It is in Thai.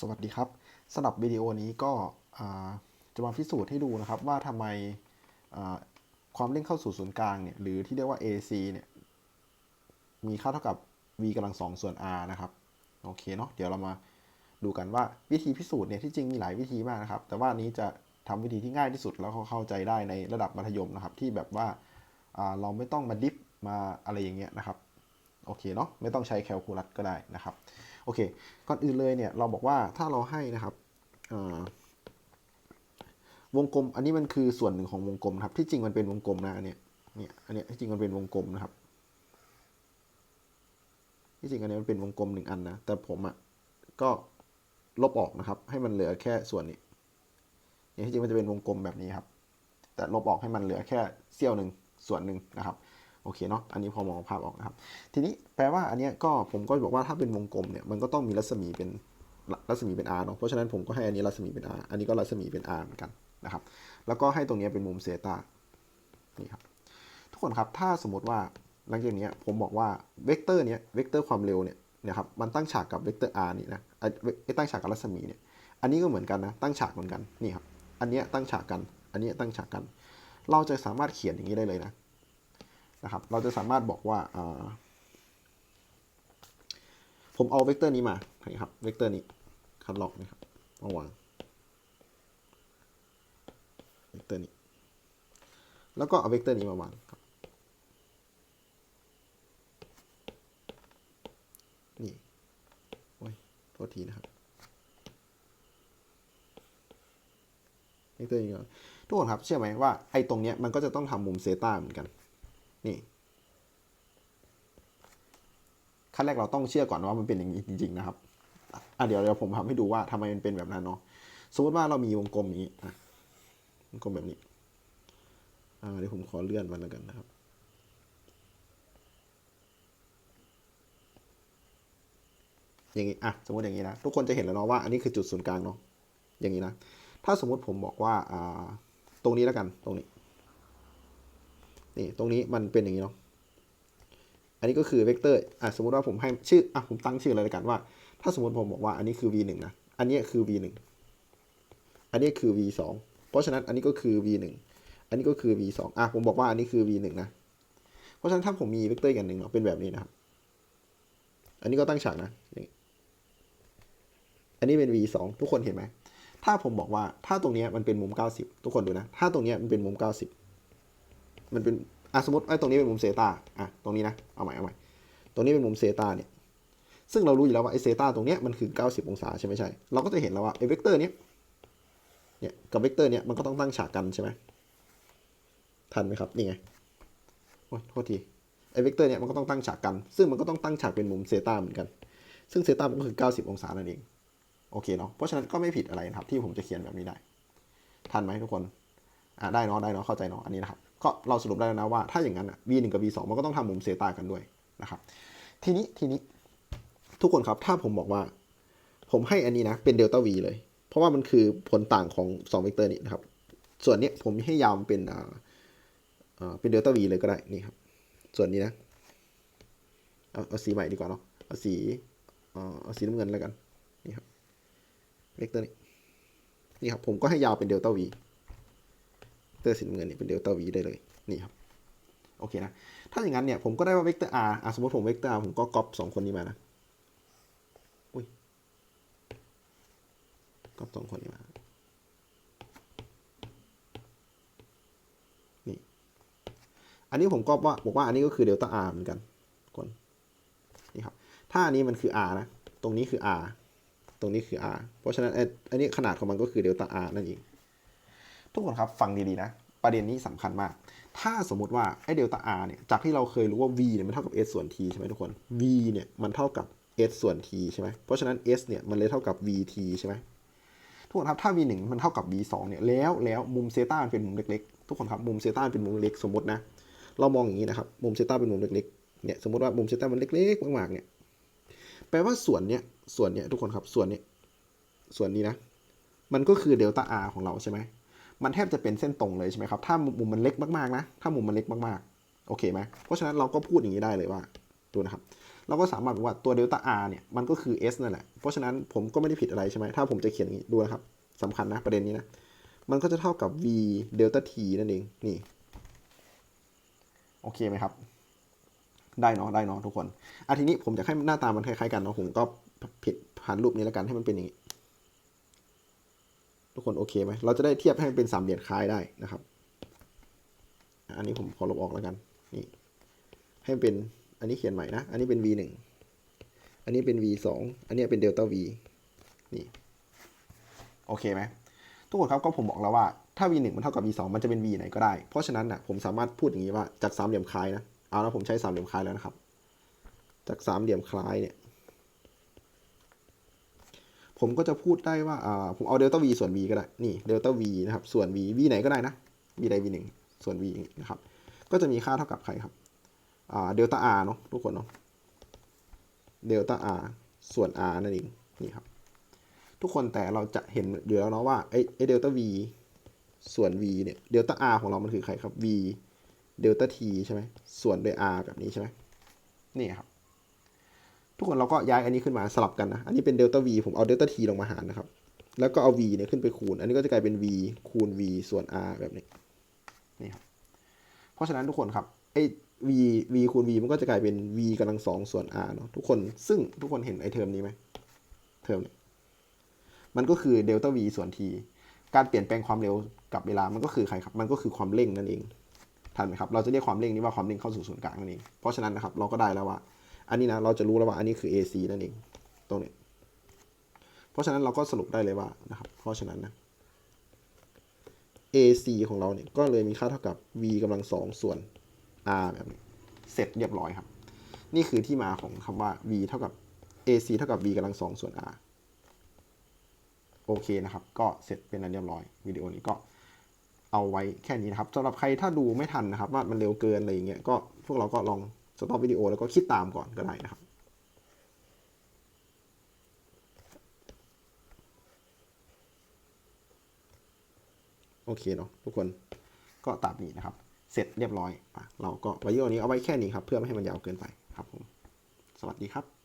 สวัสดีครับสำหรับวิดีโอนี้ก็จะมาพิสูจน์ให้ดูนะครับว่าทำไมความเร่งเข้าสู่ศูนย์กลางเนี่ยหรือที่เรียกว่า AC เนี่ยมีค่าเท่ากับ v กำลังสองส่วน r นะครับโอเคเนาะเดี๋ยวเรามาดูกันว่าวิธีพิสูจน์เนี่ยที่จริงมีหลายวิธีมากนะครับ แต่ว่านี้จะทำวิธีที่ง่ายที่สุดแล้วก็เข้าใจได้ในระดับมัธยมนะครับ ที่แบบว่าเราไม่ต้องมาดิฟมาอะไรอย่างเงี้ยนะครับโอเคเนาะไม่ต้องใช้แคลคูลัสก็ได้นะครับ โอเค ก่อนอื่นเลยเนี่ยเราบอกว่าถ้าเราให้นะครับวงกลม อันนี้มันคือส่วนหนึ่งของวงกลมครับ ที่จริงมันเป็นวงกลมนะอันเนี้ยเนี่ยอันเนี้ยที่จริงมันเป็นวงกลมนะครับ ที่จริงอันนี้มันเป็นวงกลมหนึ่งอันนะ แต่ผมอะ่ะก็ลบออกนะครับ ให้มันเหลือแค่ส่วนนี้เนี่ยที่จริงมันจะเป็นวงกลมแบบนี้ครับ แต่ลบออกให้มันเหลือแค่เสี้ยวหนึ่งส่วนหนึ่งนะครับ โอเคเนาะอันนี้พอมองภาพออกนะครับ ทีนี้แปลว่าอันเนี้ยก็ผมก็บอกว่าถ้าเป็นวงกลมเนี่ยมันก็ต้องมีรัศมีเป็นรัศมีเป็น r เนาะเพราะฉะนั้นผมก็ให้อันนี้รัศมีเป็น r อันนี้ก็รัศมีเป็น r เหมือนกันนะครับ แล้วก็ให้ตรงนี้เป็นมุมเซตานี่ครับทุกคนครับถ้าสมมติว่าหลังจากนี้ผมบอกว่าเวกเตอร์เนี้ยเวกเตอร์ความเร็วเนี่ยนะครับมันตั้งฉากกับเวกเตอร์ r นี่นะไอ้ไอ้ตั้งฉากกับรัศมีเนี่ยอันนี้ก็เหมือนกันนะตั้งฉากเหมือนกันนี่ครับอันเนี้ยตั้งฉากกัน อันเนี้ยตั้งฉากกัน เราจะสามารถเขียนอย่างนี้ได้เลยนะ นะครับ เราจะสามารถบอกว่าผมเอาเวกเตอร์นี้มานี่ครับ เวกเตอร์นี้คัดล็อกนะครับมาวางเวกเตอร์นี้ แล้วก็เอาเวกเตอร์นี้มาวางครับนี่ โอ้ยโทษทีนะครับเวกเตอร์นี้ก่อนทุกคนครับ เชื่อไหมว่าไอ้ตรงเนี้ยมันก็จะต้องทำมุมเซต้าเหมือนกัน นี่ขั้นแรกเราต้องเชื่อก่อนว่ามันเป็นอย่างนี้จริง ๆ นะครับอะเดี๋ยวเดี๋ยวผมทำให้ดูว่าทำไมมันเป็นแบบนั้นเนาะสมมติว่าเรามีวงกลมอย่างนี้อะวงกลมแบบนี้อ่าเดี๋ยวผมขอเลื่อนมันแล้วกันนะครับอย่างนี้อะสมมติอย่างนี้นะทุกคนจะเห็นแล้วเนาะว่าอันนี้คือจุดศูนย์กลางเนาะอย่างนี้นะถ้าสมมติผมบอกว่าอ่าตรงนี้แล้วกันตรงนี้ นี่ตรงนี้มันเป็นอย่างนี้เนาะอันนี้ก็คือเวกเตอร์อะสมมติว่าผมให้ชื่ออะผมตั้งชื่อเลยแล้วกันว่า ถ้าสมมติผมบอกว่าอันนี้คือ v 1นะอันนี้คือ v 1อันนี้คือ v 2เพราะฉะนั้นอันนี้ก็คือ v 1อันนี้ก็คือ v 2อะผมบอกว่าอันนี้คือ v 1นะเพราะฉะนั้นถ้าผมมีเวกเตอร์อย่างหนึ่งเนาะเป็นแบบนี้นะครับอันนี้ก็ตั้งฉากนะอันนี้เป็น v 2ทุกคนเห็นไหมถ้าผมบอกว่าถ้าตรงนี้มันเป็นมุม 90 ทุกคนดูนะ ถ้าตรงนี้มันเป็นมุม 90 มันเป็นอะสมมติไอ้ตรงนี้เป็นมุมเซตาอะตรงนี้นะเอาใหม่เอาใหม่ตรงนี้เป็นมุมเซตาเนี่ยซึ่งเรารู้อยู่แล้วว่าไอ้เซตาตรงเนี้ยมันคือ 90 องศาใช่ไหมใช่ เราก็จะเห็นแล้วว่าไอ้เวกเตอร์เนี้ยเนี่ยกับเวกเตอร์เนี้ยมันก็ต้องตั้งฉากกันใช่ไหมทันไหมครับนี่ไงโอ้ยโทษทีไอ้เวกเตอร์เนี้ยมันก็ต้องตั้งฉากกัน ซึ่งมันก็ต้องตั้งฉากเป็นมุมเซตาเหมือนกัน ซึ่งเซตามันก็คือ 90 องศานั่นเองโอเคเนาะเพราะฉะนั้นก็ไม่ผิดอะไรนะครับที่ผมจะเขียนแบบนี้ได้ ทันไหมทุกคนอ่าได้เนาะได้เนาะเข้าใจเนาะอันนี้นะครับ ก็เราสรุปได้แล้วนะว่าถ้าอย่างนั้นอะ v 1กับ v 2มันก็ต้องทำมุมเซตากันด้วยนะครับ ทีนี้ทีนี้ทุกคนครับถ้าผมบอกว่า ผมให้อันนี้นะเป็นเดลต้า v เลย เพราะว่ามันคือผลต่างของ2เวกเตอร์นี้นะครับ ส่วนนี้ผมให้ยาวมันเป็นอ่าเป็นเดลต้า v เลยก็ได้นี่ครับ ส่วนนี้นะเอาเอาสีใหม่ดีกว่าเนาะเอาสีเอาเอาสีน้ำเงินแล้วกันนี่ครับเวกเตอร์นี้นี่ครับผมก็ให้ยาวเป็นเดลต้า v เตอร์สีน้ำเงินนี่เป็นเดลต้า v ได้เลยนี่ครับโอเคนะถ้าอย่างนั้นเนี่ยผมก็ได้ว่าเวกเตอร์ r อะสมมติผมเวกเตอร์ r ผมก็ก๊อปสองคนนี้มานะอุ้ยก๊อปสองคนนี้มานี่อันนี้ผมก๊อปว่าบอกว่าอันนี้ก็คือเดลต้า r เหมือนกันคนนี่ครับถ้าอันนี้มันคือ r นะตรงนี้คือ r ตรงนี้คือ r เพราะฉะนั้นไอ้อันนี้ขนาดของมันก็คือเดลต้า r นั่นเอง ทุกคนครับฟังดีๆนะประเด็นนี้สำคัญมาก ถ้าสมมติว่าไอเดลต้า r เนี่ย จากที่เราเคยรู้ว่า v เนี่ยมันเท่ากับ s ส่วน t ใช่ไหมทุกคน v เนี่ยมันเท่ากับ s ส่วน t ใช่ไหมเพราะฉะนั้น s เนี่ยมันเลยเท่ากับ vt ใช่ไหมทุกคนครับถ้า v 1มันเท่ากับ v 2เนี่ยแล้วแล้วมุมเซต้าเป็นมุมเล็กๆ ทุกคนครับมุมเซต้าเป็นมุมเล็กสมมตินะเรามองอย่างนี้นะครับมุมเซต้าเป็นมุมเล็กๆเนี่ยสมมติว่ามุมเซต้ามันเล็กๆมากๆเนี่ยแปลว่าส่วนเนี้ยส่วนเนี้ยทุกคนครับส่วนเนี้ยส่วนนี้นะมันก็คือเดลต้า r ของเราใช่ไหม มันแทบจะเป็นเส้นตรงเลยใช่ไหมครับ ถ้ามุมมันเล็กมากๆนะ ถ้ามุมมันเล็กมากๆ โอเคไหม เพราะฉะนั้นเราก็พูดอย่างนี้ได้เลยว่า ดูนะครับ เราก็สามารถบอกว่าตัวเดลต้า r เนี่ย มันก็คือ s นั่นแหละ เพราะฉะนั้นผมก็ไม่ได้ผิดอะไรใช่ไหม ถ้าผมจะเขียนอย่างนี้ ดูนะครับสำคัญนะประเด็นนี้นะ มันก็จะเท่ากับ v เดลต้า t นั่นเอง นี่ โอเคไหมครับ ได้เนาะ ได้เนาะทุกคนอะทีนี้ผมอยากให้หน้าตามันคล้ายๆกันเนาะ ผมก็ผิดผ่านรูปนี้แล้วกันให้มันเป็นอย่างนี้ ทุกคนโอเคไหมเราจะได้เทียบให้มันเป็นสามเหลี่ยมคล้ายได้นะครับ อันนี้ผมขอลบออกแล้วกันนี่ให้มันเป็นอันนี้เขียนใหม่นะ อันนี้เป็น v หนึ่งอันนี้เป็น v สองอันนี้เป็นเดลต้า v นี่โอเคไหมทุกคนครับก็ผมบอกแล้วว่าถ้า v 1มันเท่ากับ v 2มันจะเป็น v ไหนก็ได้ เพราะฉะนั้นนะผมสามารถพูดอย่างนี้ว่าจากสามเหลี่ยมคล้ายนะ เอาแล้วผมใช้สามเหลี่ยมคล้ายแล้วนะครับ จากสามเหลี่ยมคล้ายเนี่ย ผมก็จะพูดได้ว่าอ่าผมเอาเดลต้า v ส่วน v ก็ได้ นี่เดลต้า v นะครับ ส่วน v v ไหนก็ได้นะ v ใด v หนึ่งส่วน v นะครับ ก็จะมีค่าเท่ากับใครครับอ่าเดลต้า r เนาะทุกคนเนาะเดลต้า r ส่วน r นั่นเองนี่ครับ ทุกคนแต่เราจะเห็นอยู่แล้วเนาะว่าไอ้ไอ้เดลต้า v ส่วน v เนี่ยเดลต้า r ของเรามันคือใครครับ v เดลต้า t ใช่ไหมส่วนด้วย r แบบนี้ใช่ไหมนี่ครับ ทุกคนเราก็ย้ายอันนี้ขึ้นมาสลับกันนะ อันนี้เป็นเดลต้า v ผมเอาเดลต้า t ลงมาหารนะครับ แล้วก็เอา v เนี่ยขึ้นไปคูณ อันนี้ก็จะกลายเป็น v คูณ v ส่วน r แบบนี้ นี่ครับ เพราะฉะนั้นทุกคนครับไอ้ v v คูณ v มันก็จะกลายเป็น v กำลังสองส่วน r เนาะทุกคน ซึ่งทุกคนเห็นไอ้เทอมนี้ไหม เทอมนี้มันก็คือเดลต้า v ส่วน t การเปลี่ยนแปลงความเร็วกับเวลา มันก็คือใครครับ มันก็คือความเร่งนั่นเองทันไหมครับ เราจะเรียกความเร่งนี้ว่าความเร่งเข้าสู่ศูนย์กลางนั่นเอง เพราะฉะนั้นนะครับเราก็ได้แล้วว่า อันนี้นะเราจะรู้แล้วว่าอันนี้คือ ac นั่นเองตรงนี้ เพราะฉะนั้นเราก็สรุปได้เลยว่านะครับ เพราะฉะนั้นนะ ac ของเราเนี่ยก็เลยมีค่าเท่ากับ v กำลังสองส่วน r แบบนี้เสร็จเรียบร้อยครับ นี่คือที่มาของคำว่า v เท่ากับ ac เท่ากับ v กำลังสองส่วน r โอเคนะครับ ก็เสร็จเป็นอันเรียบร้อยวิดีโอนี้ก็เอาไว้แค่นี้นะครับสำหรับใครถ้าดูไม่ทันนะครับ ว่ามันเร็วเกินอะไรอย่างเงี้ยก็พวกเราก็ลอง สต็อปวิดีโอแล้วก็คิดตามก่อนก็ได้นะครับโอเคเนาะทุกคนก็ตามนี้นะครับ เสร็จเรียบร้อยอเราก็วิดีโอนี้เอาไว้แค่นี้ครับ เพื่อไม่ให้มันยาวเกินไปครับผม สวัสดีครับ